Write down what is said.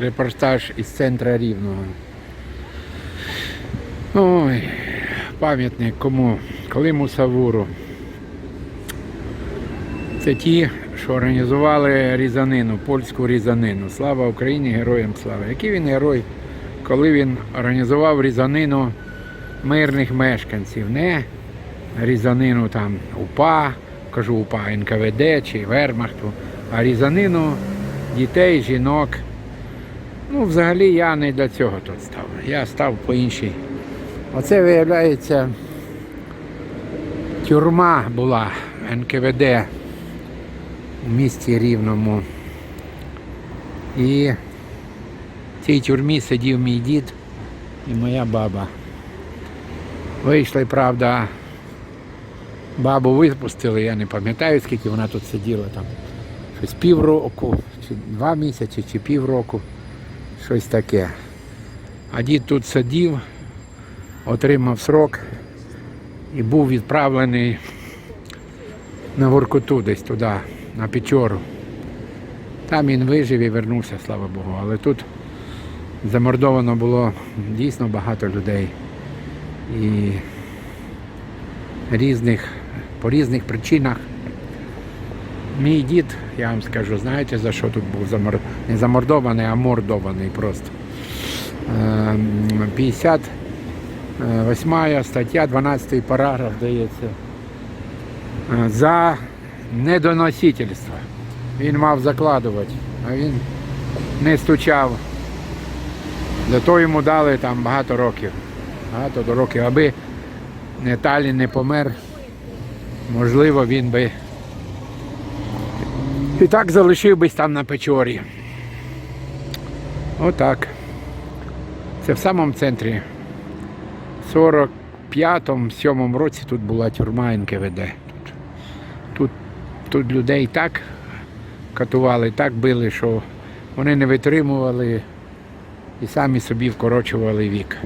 Репортаж із центра Рівного. Ой, пам'ятник кому? Климу Савуру. Це ті, що організували різанину, польську різанину. Слава Україні, героям слава. Який він герой, коли він організував різанину мирних мешканців, не різанину там УПА, кажу УПА НКВД чи Вермахту, а різанину дітей, жінок. Ну, взагалі я не для цього тут став. Я став по іншій. Оце виявляється тюрма була НКВД у місті Рівному. І в цій тюрмі сидів мій дід і моя баба. Вийшли, правда, бабу випустили, я не пам'ятаю, скільки вона тут сиділа там. Щось півроку, чи два місяці, чи півроку, щось таке. А дід тут сидів, отримав срок і був відправлений на Воркуту десь туди, на Печору. Там він вижив і вернувся, слава Богу. Але тут замордовано було дійсно багато людей. І різних, по різних причинах. Мій дід, я вам скажу, знаєте, за що тут був замор... не замордований, а мордований просто. Ем, 58 стаття, 12 параграф дається. Е, За недоносительство. Він мав закладувати, а він не стучав. Зато йому дали там багато років. Багато років, аби Талін не помер, можливо, він би і так залишив там на Печорі. Отак. Це в самому центрі. В 45-му, 7 році тут була тюрма НКВД. Тут, тут, тут людей так катували, так били, що вони не витримували і самі собі вкорочували вік.